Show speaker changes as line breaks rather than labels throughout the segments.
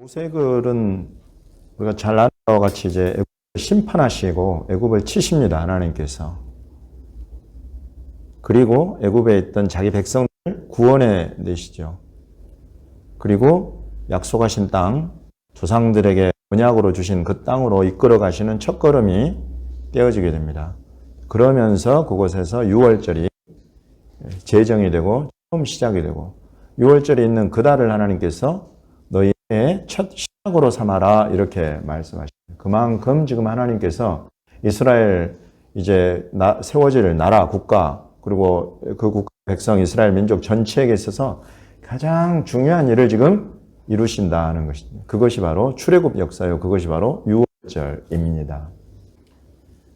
모세글은 우리가 잘 아는 것과 같이 이제 애굽을 심판하시고 애굽을 치십니다. 하나님께서. 그리고 애굽에 있던 자기 백성을 구원해 내시죠. 그리고 약속하신 땅, 조상들에게 언약으로 주신 그 땅으로 이끌어 가시는 첫걸음이 떼어지게 됩니다. 그러면서 그곳에서 6월절이 제정이 되고 처음 시작이 되고 6월절에 있는 그 달을 하나님께서 첫 시작으로 삼아라 이렇게 말씀하십니다. 그만큼 지금 하나님께서 이스라엘 이제 나, 세워질 나라 국가 그리고 그 국가 백성 이스라엘 민족 전체에게 있어서 가장 중요한 일을 지금 이루신다는 것입니다. 그것이 바로 출애굽 역사요. 그것이 바로 6월절입니다.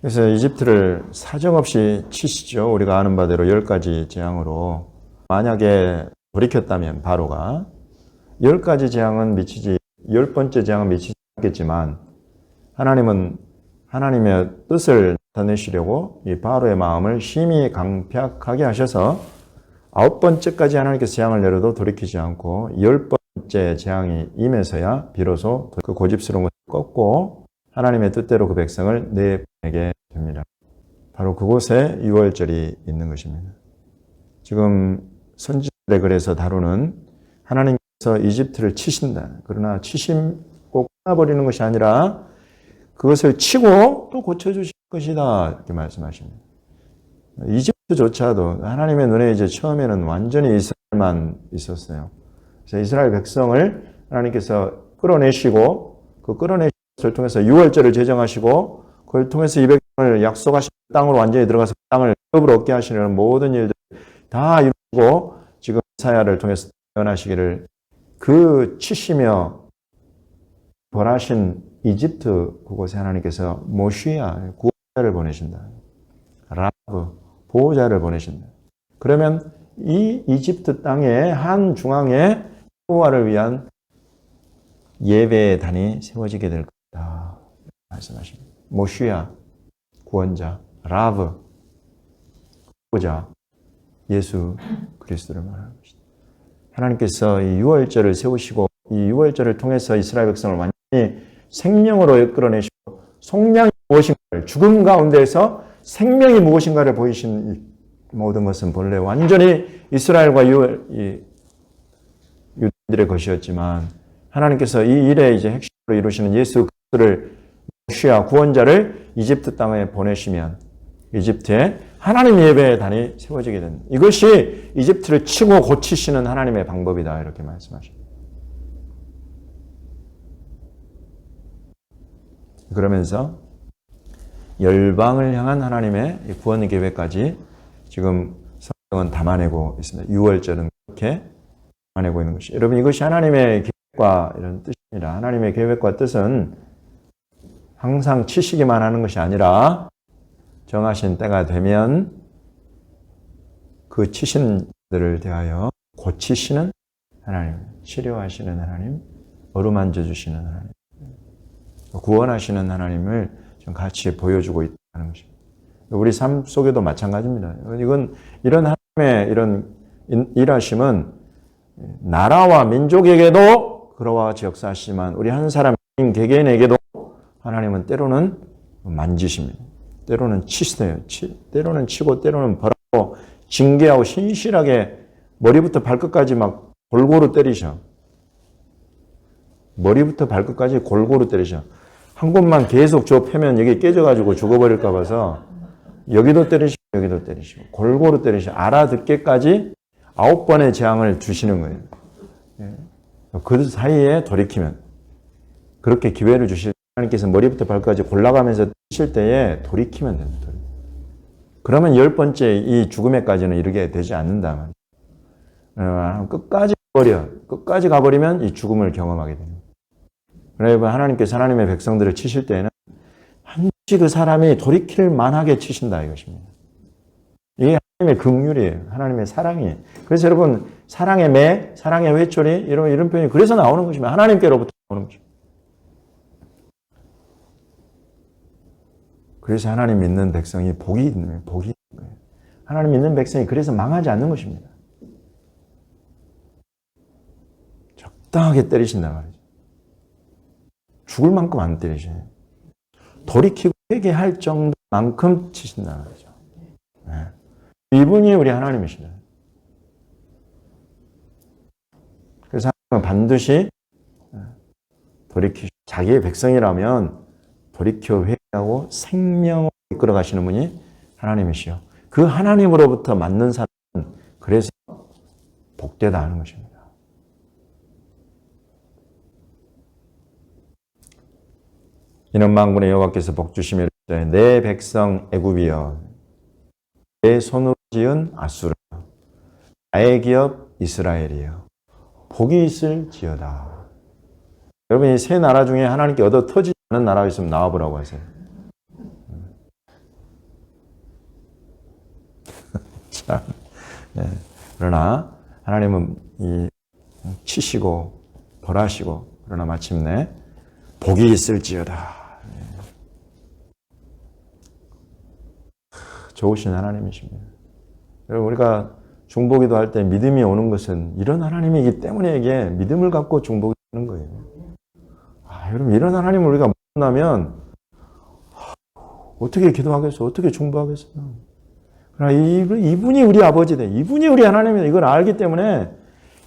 그래서 이집트를 사정없이 치시죠. 우리가 아는 바대로 열 가지 재앙으로 만약에 돌이켰다면 바로가 열 가지 재앙은 미치지 열 번째 재앙은 미치지 않겠지만 하나님은 하나님의 뜻을 나타내시려고 이 바로의 마음을 심히 강팍하게 하셔서 아홉 번째까지 하나님께서 재앙을 내려도 돌이키지 않고 열 번째 재앙이 임해서야 비로소 그 고집스러운 것을 꺾고 하나님의 뜻대로 그 백성을 내보내게 됩니다. 바로 그곳에 6월절이 있는 것입니다. 지금 선지들의 글에서 다루는 하나님 께서 이집트를 치신다. 그러나 치심고 끝나버리는 것이 아니라 그것을 치고 또 고쳐주실 것이다. 이렇게 말씀하십니다. 이집트조차도 하나님의 눈에 이제 처음에는 완전히 이스라엘만 있었어요. 그래서 이스라엘 백성을 하나님께서 끌어내시고 그 끌어내신 것을 통해서 6월절을 제정하시고 그걸 통해서 이 백성을 약속하신 땅으로 완전히 들어가서 그 땅을 법으로 얻게 하시는 모든 일들 다 이루고 지금 사야를 통해서 태어나시기를 그 치시며 벌하신 이집트 그곳에 하나님께서 모시아 구원자를 보내신다. 라브 보호자를 보내신다. 그러면 이 이집트 땅의 한 중앙에 여호와를 위한 예배의 단이 세워지게 될 것이다. 말씀하십니다. 모시아 구원자, 라브 보호자, 예수 그리스도를 말하는 것이다. 하나님께서 이 6월절을 세우시고 이 6월절을 통해서 이스라엘 백성을 완전히 생명으로 이끌어내시고 속량이 무엇인가를 죽음 가운데에서 생명이 무엇인가를 보이신 이 모든 것은 본래 완전히 이스라엘과 유대인들의 것이었지만 하나님께서 이 일에 이제 핵심으로 이루시는 예수 그리스도를 시아 구원자를 이집트 땅에 보내시면 이집트에 하나님 예배의 단이 세워지게 된다. 이것이 이집트를 치고 고치시는 하나님의 방법이다. 이렇게 말씀하십니다. 그러면서 열방을 향한 하나님의 구원 계획까지 지금 성경은 담아내고 있습니다. 6월절은 그렇게 담아내고 있는 것이. 여러분 이것이 하나님의 계획과 이런 뜻입니다. 하나님의 계획과 뜻은 항상 치시기만 하는 것이 아니라 정하신 때가 되면 그 치신 들을 대하여 고치시는 하나님, 치료하시는 하나님, 어루만져 주시는 하나님, 구원하시는 하나님을 좀 같이 보여주고 있다는 것입니다. 우리 삶 속에도 마찬가지입니다. 이건 이런 하나님의 이런 일하심은 나라와 민족에게도 그러와 역사하시지만 우리 한 사람 개개인에게도 하나님은 때로는 만지십니다. 때로는 치세요. 치, 때로는 치고 때로는 벌하고 징계하고 신실하게 머리부터 발끝까지 막 골고루 때리셔. 머리부터 발끝까지 골고루 때리셔. 한 곳만 계속 저 패면 여기 깨져가지고 죽어버릴까 봐서 여기도 때리시고 여기도 때리시고 골고루 때리시고 알아듣게까지 아홉 번의 재앙을 주시는 거예요. 그 사이에 돌이키면 그렇게 기회를 주실 하나님께서 머리부터 발까지 골라가면서 뜨실 때에 돌이키면 됩니다. 그러면 열 번째 이 죽음에까지는 이르게 되지 않는다. 어, 끝까지 버려. 끝까지 가버리면 이 죽음을 경험하게 됩니다. 그러면 하나님께서 하나님의 백성들을 치실 때에는 한시 그 사람이 돌이킬 만하게 치신다 이것입니다. 이게 하나님의 긍휼이에요. 하나님의 사랑이에요. 그래서 여러분 사랑의 매, 사랑의 회초리 이런 이런 표현이 그래서 나오는 것입니다. 하나님께로부터 나오는 것입니다. 그래서 하나님 믿는 백성이 복이 있는 거예요. 복이 있는 거예요. 하나님 믿는 백성이 그래서 망하지 않는 것입니다. 적당하게 때리신단 말이죠. 죽을 만큼 안 때리셔요. 돌이키고 회개할 정도만큼 치신다는 거죠. 네. 이분이 우리 하나님이시다. 그래서 하나님은 반드시 돌이키 자기의 백성이라면 돌이켜 회개 하고 생명을 이끌어 가시는 분이 하나님이시요. 그 하나님으로부터 맞는 사람은 그래서 복되다 하는 것입니다. 이는 망군의 여호와께서 복 이르시되 내 백성 애굽이여 내 손으로 지은 아수르 나의 기업 이스라엘이여 복이 있을 지어다. 여러분 이 세 나라 중에 하나님께 얻어 터지지 않은 나라가 있으면 나와보라고 하세요. 참, 예. 그러나 하나님은 이 치시고 벌하시고 그러나 마침내 복이 있을지어다. 좋으신 하나님이십니다. 우리가 중보기도 할 때 믿음이 오는 것은 이런 하나님이기 때문에 이게 믿음을 갖고 중보기 하는 거예요. 아, 여러분 이런 하나님을 우리가 만나면 어떻게 기도하겠어? 어떻게 중보하겠어? 그러나 이분이 우리 아버지다. 이분이 우리 하나님이다. 이걸 알기 때문에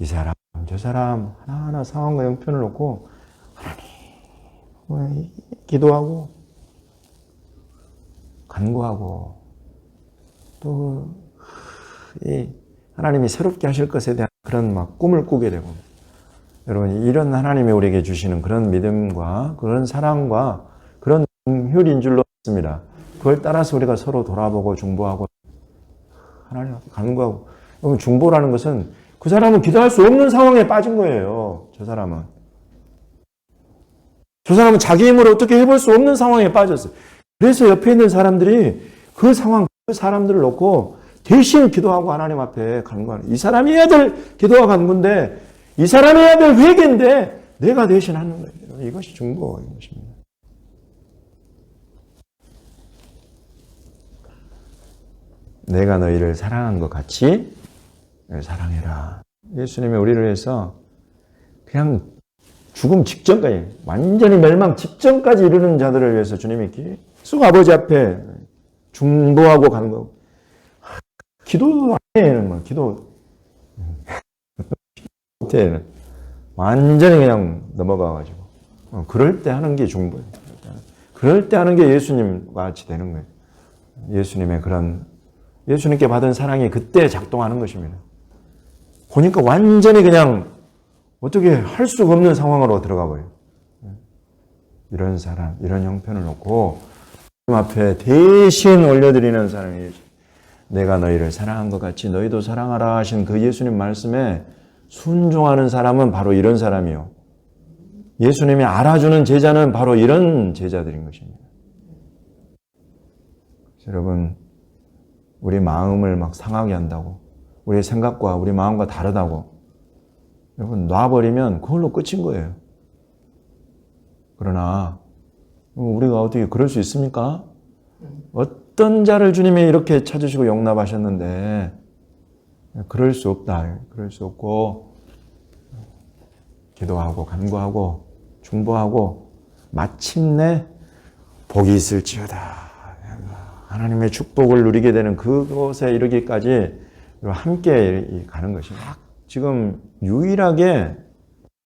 이 사람, 저 사람 하나하나 상황과 형편을 놓고 하나님 기도하고 간구하고 또이 하나님이 새롭게 하실 것에 대한 그런 막 꿈을 꾸게 되고 여러분 이런 하나님이 우리에게 주시는 그런 믿음과 그런 사랑과 그런 효리인 줄로 믿습니다. 그걸 따라서 우리가 서로 돌아보고 중보하고 하나님 앞에 간구하고 여러분 중보라는 것은 그 사람은 기도할 수 없는 상황에 빠진 거예요. 저 사람은 저 사람은 자기 힘으로 어떻게 해볼 수 없는 상황에 빠졌어요. 그래서 옆에 있는 사람들이 그 상황 그 사람들을 놓고 대신 기도하고 하나님 앞에 간구하는 이 사람이 해야 될 기도와 간구인데 이 사람이 해야 될 회개인데 내가 대신 하는 거예요. 이것이 중보인 것입니다. 내가 너희를 사랑한 것 같이 사랑해라. 예수님이 우리를 위해서 그냥 죽음 직전까지 완전히 멸망 직전까지 이르는 자들을 위해서 주님이 계속 아버지 앞에 중보하고 가는 거. 기도 안 해, 뭐, 기도. 완전히 그냥 넘어가가지고. 어, 그럴 때 하는 게 중보예요. 그럴 때 하는 게 예수님과 같이 되는 거예요. 예수님의 그런, 예수님께 받은 사랑이 그때 작동하는 것입니다. 보니까 완전히 그냥 어떻게 할 수가 없는 상황으로 들어가 버려요. 이런 사람, 이런 형편을 놓고 앞에 대신 올려드리는 사람이 내가 너희를 사랑한 것 같이 너희도 사랑하라 하신 그 예수님 말씀에 순종하는 사람은 바로 이런 사람이요. 예수님이 알아주는 제자는 바로 이런 제자들인 것입니다. 여러분, 우리 마음을 막 상하게 한다고, 우리 생각과 우리 마음과 다르다고, 여러분, 놔버리면 그걸로 끝인 거예요. 그러나, 우리가 어떻게 그럴 수 있습니까? 어떤 자를 주님이 이렇게 찾으시고 용납하셨는데, 그럴 수 없다. 그럴 수 없고, 기도하고, 간구하고, 중보하고, 마침내 복이 있을지어다. 하나님의 축복을 누리게 되는 그곳에 이르기까지 함께 가는 것입니다. 지금 유일하게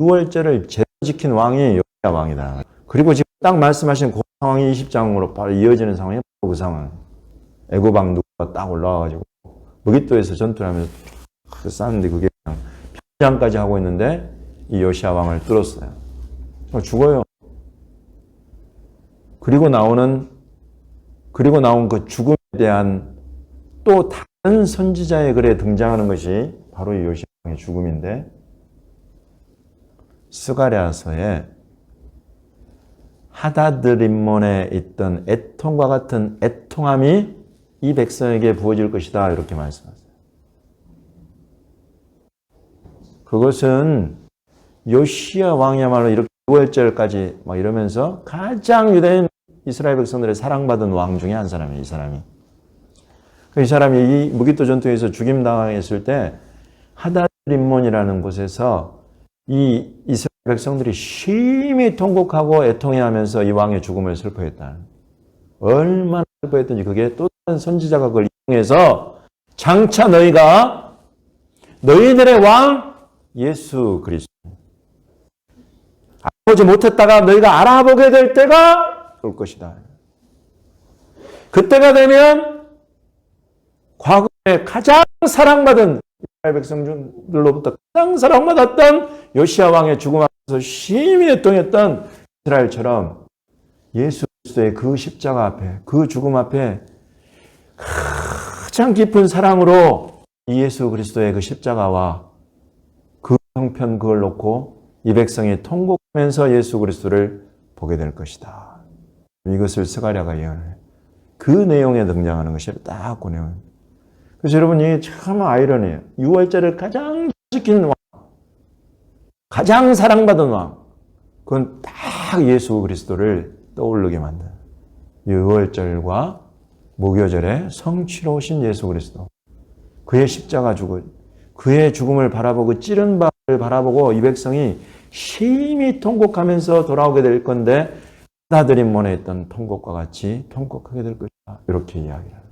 6월절을 제대로 지킨 왕이 여호야 왕이다. 그리고 지금 딱 말씀하신 그 상황이 20장으로 바로 이어지는 상황이 그 상황. 애고방 누가 딱 올라와가지고 무기토에서 전투를 하면서 싸는데 그게 그냥 평장까지 하고 있는데 이 요시아 왕을 뚫었어요. 죽어요. 그리고 나오는 그리고 나온 그 죽음에 대한 또 다른 선지자의 글에 등장하는 것이 바로 이 요시아 왕의 죽음인데 스가랴서에 하다드림몬에 있던 애통과 같은 애통함이 이 백성에게 부어질 것이다 이렇게 말씀하세요. 그것은 요시아 왕이야말로 이렇게 6월절까지 막 이러면서 가장 유대인 이스라엘 백성들의 사랑받은 왕 중에 한 사람이에요. 이 사람이. 이 사람이 이 무기토 전투에서 죽임 당했을 때 하다림몬이라는 곳에서 이 이스라엘 백성들이 심히 통곡하고 애통해하면서 이 왕의 죽음을 슬퍼했다. 얼마나 슬퍼했던지 그게 또 다른 선지자가 그걸 이용해서 장차 너희가 너희들의 왕 예수 그리스도 알아보지 못했다가 너희가 알아보게 될 때가 올 것이다. 그때가 되면 과거에 가장 사랑받은 이스라엘 백성들로부터 가장 사랑받았던 요시아 왕의 죽음 앞에서 심히 애통했던 이스라엘처럼 예수 그리스도의 그 십자가 앞에 그 죽음 앞에 가장 깊은 사랑으로 이 예수 그리스도의 그 십자가와 그 형편 그걸 놓고 이 백성이 통곡하면서 예수 그리스도를 보게 될 것이다. 이것을 스가랴가 예언해. 그 내용에 등장하는 것이 딱그 내용. 그래서 여러분 이게 참 아이러니해요. 6월절을 가장 지키는 왕, 가장 사랑받은 왕, 그건 딱 예수 그리스도를 떠오르게 만든 6월절과 목요절에 성취로 오신 예수 그리스도. 그의 십자가 죽을, 그의 죽음을 바라보고 찌른 바를 바라보고 이 백성이 심히 통곡하면서 돌아오게 될 건데 받아들인 문에 있던 통곡과 같이 통곡하게 될 것이다. 이렇게 이야기를.